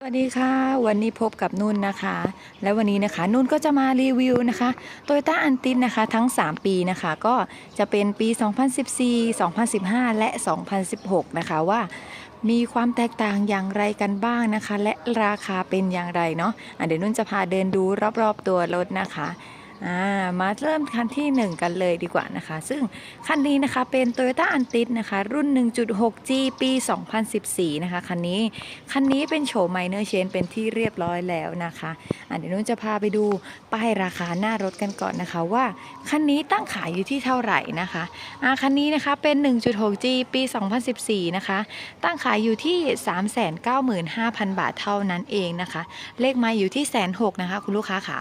สวัสดีค่ะ วันนี้พบกับนุ่นนะคะ และวันนี้นะคะ นุ่นก็จะมารีวิวนะคะโตโยต้าอันติสนะคะทั้ง 3 ปีนะคะ ก็จะเป็นปี 2014 2015 และ 2016 นะคะว่ามีความแตกต่างอย่างไรกันบ้างนะคะ และราคาเป็นอย่างไรเนาะอะเดี๋ยวนุ่นจะพาเดินดูรอบๆตัวรถนะคะ อ่ามาเริ่มคันที่ 1 กันเลยดีกว่านะคะ ซึ่งคันนี้นะคะเป็น Toyota a n t i s นะคะ รุ่น 1.6G ปี 2014 นะคะ คันนี้ คันนี้เป็นโฉมไมเนอร์เชนเป็นที่เรียบร้อยแล้วนะคะอะเดี๋ยวนุ่นจะพาไปดูป้ายราคาหน้ารถกันก่อนนะคะว่า คันนี้ตั้งขายอยู่ที่เท่าไหร่นะคะอะคันนี้นะคะเป็น 1.6G ปี 2014 นะคะ ตั้งขายอยู่ที่ 395,000 บาทเท่านั้นเองนะคะ เลขไมาอยู่ที่แสนหกนะคะ คุณลูกค้าค่ะ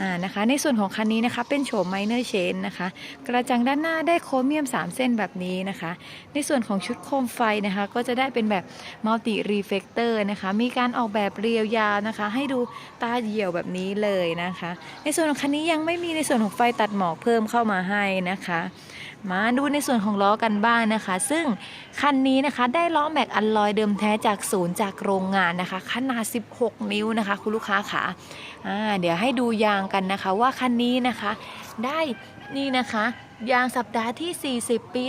อ่านะคะในส่วนของคันนี้นะคะเป็นโฉมไมเนอร์เชนนะคะ กระจังด้านหน้าได้โครเมียม 3 เส้นแบบนี้นะคะ ในส่วนของชุดโคมไฟนะคะ ก็จะได้เป็นแบบมัลติรีเฟกเตอร์นะคะ มีการออกแบบเรียวยาวนะคะ ให้ดูตาเหี่ยวแบบนี้เลยนะคะ ในส่วนของคันนี้ยังไม่มีในส่วนของไฟตัดหมอกเพิ่มเข้ามาให้นะคะ มาดูในส่วนของล้อกันบ้างนะคะ ซึ่งคันนี้นะคะได้ล้อแม็กอัลลอยเดิมแท้จากศูนย์จากโรงงานนะคะ ขนาด 16 นิ้วนะคะ คุณลูกค้าขาเดี๋ยวให้ดูยางกันนะคะ ว่าคันนี้นะคะได้นี่นะคะ ยางสัปดาห์ที่ 40 ปี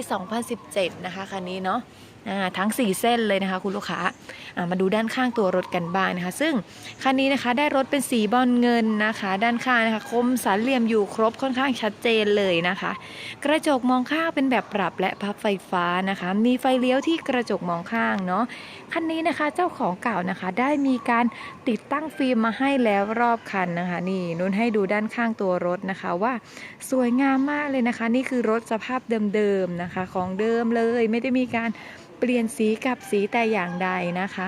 2017 นะคะคันนี้เนาะ ทั้ง 4 เส้นเลยนะคะคุณลูกค้ามาดูด้านข้างตัวรถกันบ้างนะคะ ซึ่งคันนี้นะคะได้รถเป็นสีบอลเงินนะคะ ด้านข้างนะคะคมสันเหลี่ยมอยู่ครบค่อนข้างชัดเจนเลยนะคะ กระจกมองข้างเป็นแบบปรับและพับไฟฟ้านะคะ มีไฟเลี้ยวที่กระจกมองข้างเนาะคันนี้นะคะเจ้าของเก่านะคะ ได้มีการติดตั้งฟิล์มมาให้แล้วรอบคันนะคะ นี่นุ่นให้ดูด้านข้างตัวรถนะคะว่าสวยงามมากเลยนะคะ นี่คือรถสภาพเดิมๆนะคะ ของเดิมเลยไม่ได้มีการเปลี่ยนสีกับสีแต่อย่างใดนะคะ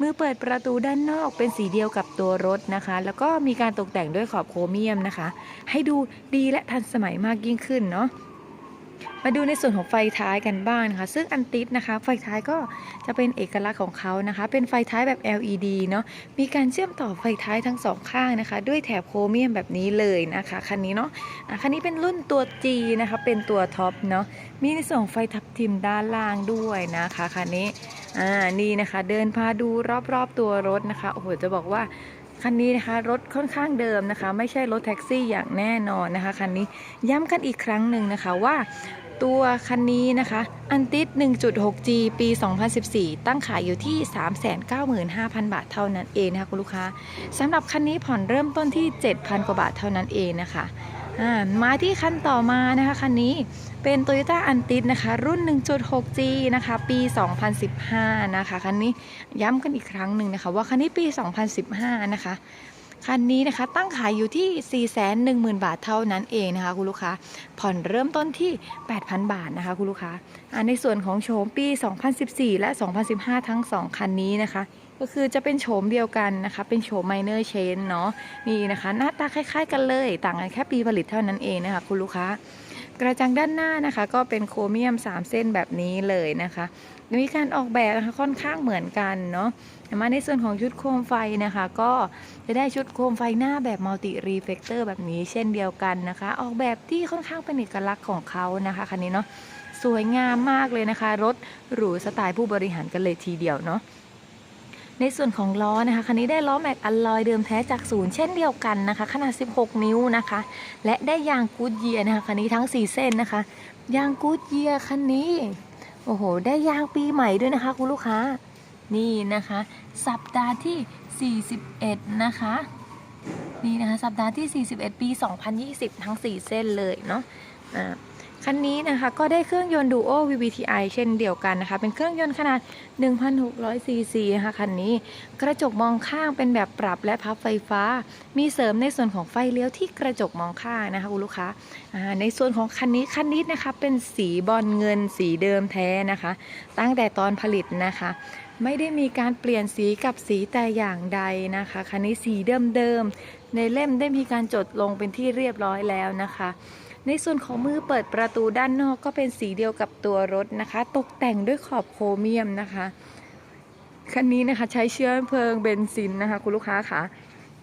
มือเปิดประตูด้านนอกเป็นสีเดียวกับตัวรถนะคะ แล้วก็มีการตกแต่งด้วยขอบโครเมียมนะคะ ให้ดูดีและทันสมัยมากยิ่งขึ้นเนาะ มาดูในส่วนของไฟท้ายกันบ้างนะคะ ซึ่งอันติสนะคะ ไฟท้ายก็จะเป็นเอกลักษณ์ของเขานะคะ เป็นไฟท้ายแบบ LED เนาะมีการเชื่อมต่อไฟท้ายทั้งสองข้างนะคะ ด้วยแถบโครเมียมแบบนี้เลยนะคะคันนี้เนาะอะคันนี้เป็นรุ่นตัว G นะคะ เป็นตัวท็อปเนาะมีในส่วนไฟทับทิมด้านล่างด้วยนะคะคันนี้อ่านี่นะคะ เดินพาดูรอบๆตัวรถนะคะโอ้โหจะบอกว่า คันนี้นะคะรถค่อนข้างเดิมนะคะ ไม่ใช่รถแท็กซี่อย่างแน่นอนนะคะคันนี้ย้ำกันอีกครั้งหนึ่งนะคะว่าตัวคันนี้นะคะอันติด 1.6G ปี 2014 ตั้งขายอยู่ที่ 395,000 บาทเท่านั้นเองนะคะคุณลูกค้าสำหรับคันนี้ผ่อนเริ่มต้นที่ 7,000 กว่าบาทเท่านั้นเองนะคะ อ่ามาที่คันต่อมานะคะคันนี้เป็น Toyota a n t i s นะคะ รุ่น 1.6G นะคะ ปี 2015 นะคะ คันนี้ย้ำกันอีกครั้งหนึ่งนะคะ ว่าคันนี้ปี 2015 นะคะ คันนี้นะคะตั้งขายอยู่ที่ 410,000 บาทเท่านั้นเองนะคะคุณลูกค้า ผ่อนเริ่มต้นที่ 8,000 บาทนะคะคุณลูกค้าในส่วนของโฉมปี 2014 และ 2015 ทั้ง 2 คันนี้นะคะ ก็คือจะเป็นโฉมเดียวกันนะคะ เป็นโฉมไมเนอร์เชนเนาะนี่นะคะ หน้าตาคล้าย ๆ กันเลย ต่างกันแค่ปีผลิตเท่านั้นเองนะคะคุณลูกค้า กระจังด้านหน้านะคะ ก็เป็นโครเมียม 3 เส้นแบบนี้เลยนะคะมีการออกแบบนะคะค่อนข้างเหมือนกันเนาะมาในส่วนของชุดโคมไฟนะคะ ก็จะได้ชุดโคมไฟหน้าแบบมัลติรีเฟกเตอร์แบบนี้เช่นเดียวกันนะคะ ออกแบบที่ค่อนข้างเป็นเอกลักษณ์ของเขานะคะคันนี้เนาะสวยงามมากเลยนะคะ รถหรูสไตล์ผู้บริหารกันเลยทีเดียวเนาะ ในส่วนของล้อนะคะคันนี้ได้ล้อแม็กอัลลอยเดิมแท้จากศูนย์เช่นเดียวกันนะคะ ขนาด 16 นิ้วนะคะ และได้ยางกูดเยียนะคะคันนี้ทั้ง 4 เส้นนะคะ ยางกูดเยียคันนี้ โอ้โห ได้ยางปีใหม่ด้วยนะคะ คุณลูกค้า นี่นะคะ สัปดาห์ที่ 41 นะคะ นี่นะคะ สัปดาห์ที่ 41 ปี 2020 ทั้ง 4 เส้นเลยเนาะอ่า คันนี้นะคะก็ได้เครื่องยนต์ Duo VVTi เช่นเดียวกันนะคะ เป็นเครื่องยนต์ขนาด 1,600 ซีซีนะคะคันนี้กระจกมองข้างเป็นแบบปรับและพับไฟฟ้า มีเสริมในส่วนของไฟเลี้ยวที่กระจกมองข้างนะคะคุณลูกค้าอ่าในส่วนของคันนี้คันนี้นะคะเป็นสีบอลเงินสีเดิมแท้นะคะ ตั้งแต่ตอนผลิตนะคะไม่ได้มีการเปลี่ยนสีกับสีแต่อย่างใดนะคะคันนี้สีเดิมๆในเล่มได้มีการจดลงเป็นที่เรียบร้อยแล้วนะคะ ในส่วนของมือเปิดประตูด้านนอกก็เป็นสีเดียวกับตัวรถนะคะ ตกแต่งด้วยขอบโครเมียมนะคะคันนี้นะคะใช้เชื้อเพลิงเบนซินนะคะ คุณลูกค้าค่ะ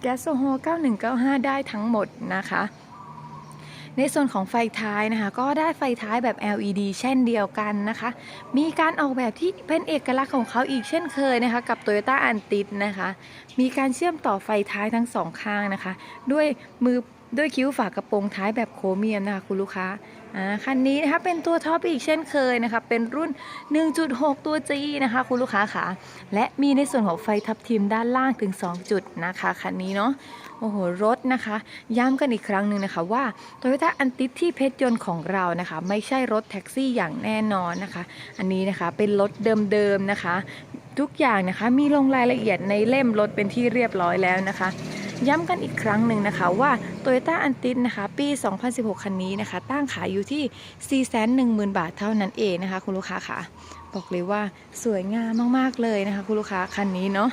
แก๊สโซฮอล์9195 ได้ทั้งหมดนะคะ ในส่วนของไฟท้ายนะคะ ก็ได้ไฟท้ายแบบ LED เช่นเดียวกันนะคะ มีการออกแบบที่เป็นเอกลักษณ์ของเขาอีกเช่นเคยนะคะ กับ Toyota a n t i s นะคะ มีการเชื่อมต่อไฟท้ายทั้งสองข้างนะคะ ด้วยมือ ด้วยคิ้วฝากระโปรงท้ายแบบโครเมียมนะคะคุณลูกค้าอ่าคันนี้นะคะเป็นตัวท็อปอีกเช่นเคยนะคะเป็นรุ่น 1.6 ตัว G นะคะคุณลูกค้าค่ะและมีในส่วนของไฟทับทิมด้านล่างถึง 2 จุดนะคะคันนี้เนาะโอ้โหรถนะคะ ย้ำกันอีกครั้งหนึ่งนะคะว่า Toyota a n t i s ที่เพชรยนต์ของเรานะคะ ไม่ใช่รถแท็กซี่อย่างแน่นอนนะคะ อันนี้นะคะเป็นรถเดิมๆนะคะ ทุกอย่างนะคะมีลงรายละเอียดในเล่มรถเป็นที่เรียบร้อยแล้วนะคะ ย้ำกันอีกครั้งหนึ่งนะคะว่า Toyota a n t i s นะคะปี 2016 คันนี้นะคะ ตั้งขายอยู่ที่ 410,000 บาทเท่านั้นเองนะคะ คุณลูกค้าค่ะ บอกเลยว่าสวยงามมากๆเลยนะคะ คุณลูกค้าคันนี้เนาะ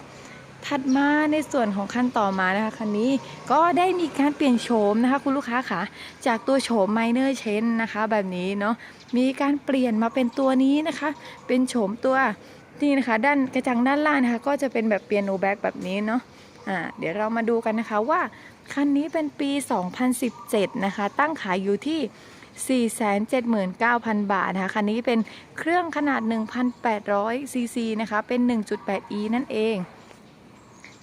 ถัดมาในส่วนของขั้นต่อมานะคะคันนี้ก็ได้มีการเปลี่ยนโฉมนะคะคุณลูกค้าค่ะ จากตัวโฉม minor change นะคะแบบนี้เนาะมีการเปลี่ยนมาเป็นตัวนี้นะคะ เป็นโฉมตัวนี่นะคะ ด้านกระจังด้านล่างนะคะ ก็จะเป็นแบบเปียโนแบ็กแบบนี้เนาะ อ่าเดี๋ยวเรามาดูกันนะคะว่าคันนี้เป็นปี 2017 นะคะ ตั้งขายอยู่ที่ 479,000 บาทนะคะ คันนี้เป็นเครื่องขนาด 1,800 ซีซีนะคะ เป็น 1.8e นั่นเอง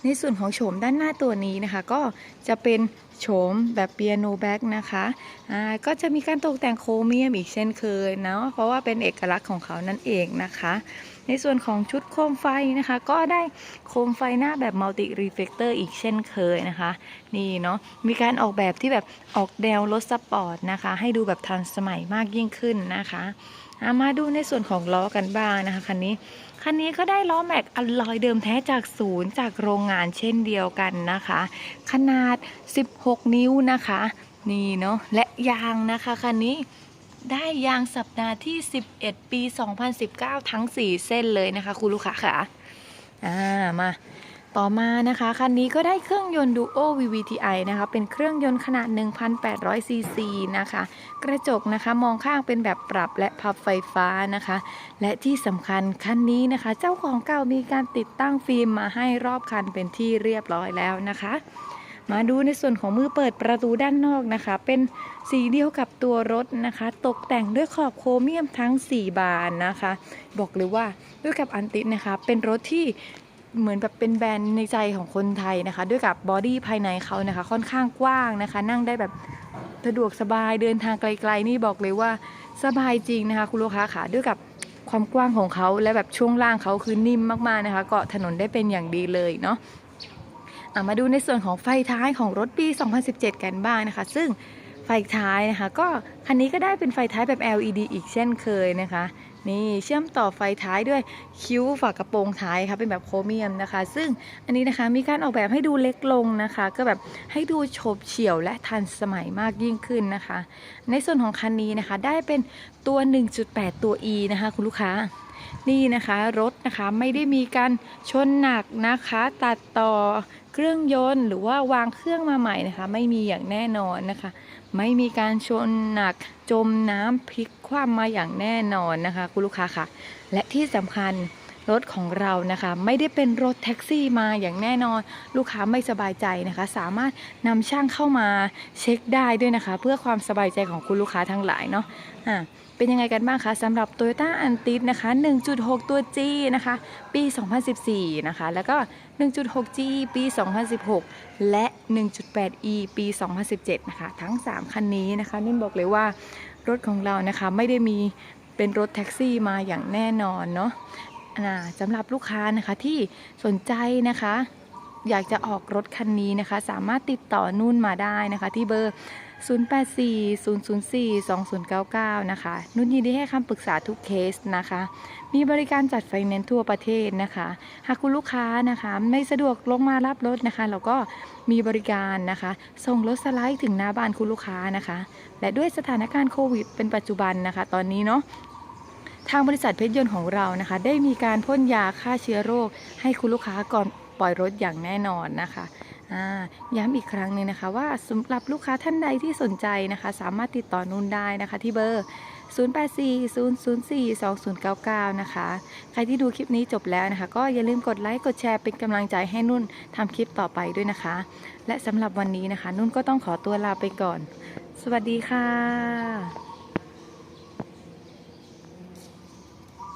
ในส่วนของโฉมด้านหน้าตัวนี้นะคะ ก็จะเป็นโฉมแบบเปียโนแบ็กนะคะอ่าก็จะมีการตกแต่งโครเมียมอีกเช่นเคยเนาะ เพราะว่าเป็นเอกลักษณ์ของเขานั่นเองนะคะ ในส่วนของชุดโคมไฟนะคะ ก็ได้โคมไฟหน้าแบบมัลติรีเฟกเตอร์อีกเช่นเคยนะคะ นี่เนาะมีการออกแบบที่แบบออกแนวรถสปอร์ตนะคะ ให้ดูแบบทันสมัยมากยิ่งขึ้นนะคะอ่ามาดูในส่วนของล้อกันบ้างนะคะคันนี้คันนี้ก็ได้ล้อแม็กอลลอยเดิมแท้จากศูนย์จากโรงงานเช่นเดียวกันนะคะ ขนาด 16 นิ้วนะคะ นี่เนาะและยางนะคะคันนี้ ได้ยางสัปดาห์ที่ 11 ปี 2019 ทั้ง 4 เส้นเลยนะคะ คุณลูกค้าค่ะอ่ามาต่อมานะคะคันนี้ก็ได้เครื่องยนต์ Duo VVTi นะคะเป็นเครื่องยนต์ขนาด 1,800 ซีซีนะคะ กระจกนะคะมองข้างเป็นแบบปรับและพับไฟฟ้านะคะ และที่สำคัญคันนี้นะคะ เจ้าของเก่ามีการติดตั้งฟิล์มมาให้รอบคันเป็นที่เรียบร้อยแล้วนะคะ มาดูในส่วนของมือเปิดประตูด้านนอกนะคะ เป็นสีเดียวกับตัวรถนะคะ ตกแต่งด้วยขอบโครเมียมทั้ง 4 บานนะคะ บอกเลยว่าด้วยกับอันติสนะคะ เป็นรถที่เหมือนแบบเป็นแบรนด์ในใจของคนไทยนะคะ ด้วยกับบอดี้ภายในเขานะคะ ค่อนข้างกว้างนะคะ นั่งได้แบบสะดวกสบายเดินทางไกล ๆ นี่บอกเลยว่าสบายจริงนะคะ คุณลูกค้าค่ะด้วยกับความกว้างของเขาและแบบช่วงล่างเขาคือนิ่มมากๆนะคะ เกาะถนนได้เป็นอย่างดีเลยเนาะอะ มาดูในส่วนของไฟท้ายของรถปี 2017 กันบ้างนะคะ ซึ่งไฟท้ายนะคะ ก็คันนี้ก็ได้เป็นไฟท้ายแบบ LED อีกเช่นเคยนะคะ นี่เชื่อมต่อไฟท้ายด้วยคิ้วฝากระโปรงท้ายค่ะเป็นแบบโครเมียมนะคะ ซึ่งอันนี้นะคะมีการออกแบบให้ดูเล็กลงนะคะ ก็แบบให้ดูโฉบเฉี่ยวและทันสมัยมากยิ่งขึ้นนะคะ ในส่วนของคันนี้นะคะได้เป็นตัว 1.8 ตัว E นะคะ คุณลูกค้านี่นะคะรถนะคะไม่ได้มีการชนหนักนะคะ ตัดต่อ เครื่องยนต์ หรือว่าวางเครื่องมาใหม่นะคะ ไม่มีอย่างแน่นอนนะคะ ไม่มีการชนหนักจมน้ำพลิกคว่ำมาอย่างแน่นอนนะคะ คุณลูกค้าค่ะ และที่สำคัญรถของเรานะคะ ไม่ได้เป็นรถแท็กซี่มาอย่างแน่นอน ลูกค้าไม่สบายใจนะคะ สามารถนำช่างเข้ามาเช็คได้ด้วยนะคะ เพื่อความสบายใจของคุณลูกค้าทั้งหลายเนาะอ่า เป็นยังไงกันบ้างคะสำหรับ Toyota a n t i s นะคะ 1.6 ตัว G นะคะ ปี 2014 นะคะ แล้วก็ 1.6G ปี 2016 และ 1.8E ปี 2017 นะคะ ทั้ง 3 คันนี้นะคะ นิ่มบอกเลยว่ารถของเรานะคะไม่ได้มีเป็นรถแท็กซี่มาอย่างแน่นอนเนาะสำหรับลูกค้านะคะที่สนใจนะคะ อยากจะออกรถคันนี้นะคะ สามารถติดต่อนุ่นมาได้นะคะ ที่เบอร์ 0840042099 นะคะ นุ่นยินดีให้คำปรึกษาทุกเคสนะคะ มีบริการจัดไฟแนนซ์ทั่วประเทศนะคะ หากคุณลูกค้านะคะไม่สะดวกลงมารับรถนะคะ เราก็มีบริการนะคะ ส่งรถสไลด์ถึงหน้าบ้านคุณลูกค้านะคะ และด้วยสถานการณ์โควิดเป็นปัจจุบันนะคะ ตอนนี้เนาะทางบริษัทเพชรยนต์ของเรานะคะ ได้มีการพ่นยาฆ่าเชื้อโรค ให้คุณลูกค้าก่อนปล่อยรถอย่างแน่นอนนะคะ ย้ำอีกครั้งหนึ่งนะคะว่าสำหรับลูกค้าท่านใดที่สนใจนะคะ สามารถติดต่อนุ่นได้นะคะ ที่เบอร์ 0840042099 นะคะ ใครที่ดูคลิปนี้จบแล้วนะคะ ก็อย่าลืมกดไลค์กดแชร์เป็นกำลังใจให้นุ่นทำคลิปต่อไปด้วยนะคะ และสำหรับวันนี้นะคะ นุ่นก็ต้องขอตัวลาไปก่อน สวัสดีค่ะ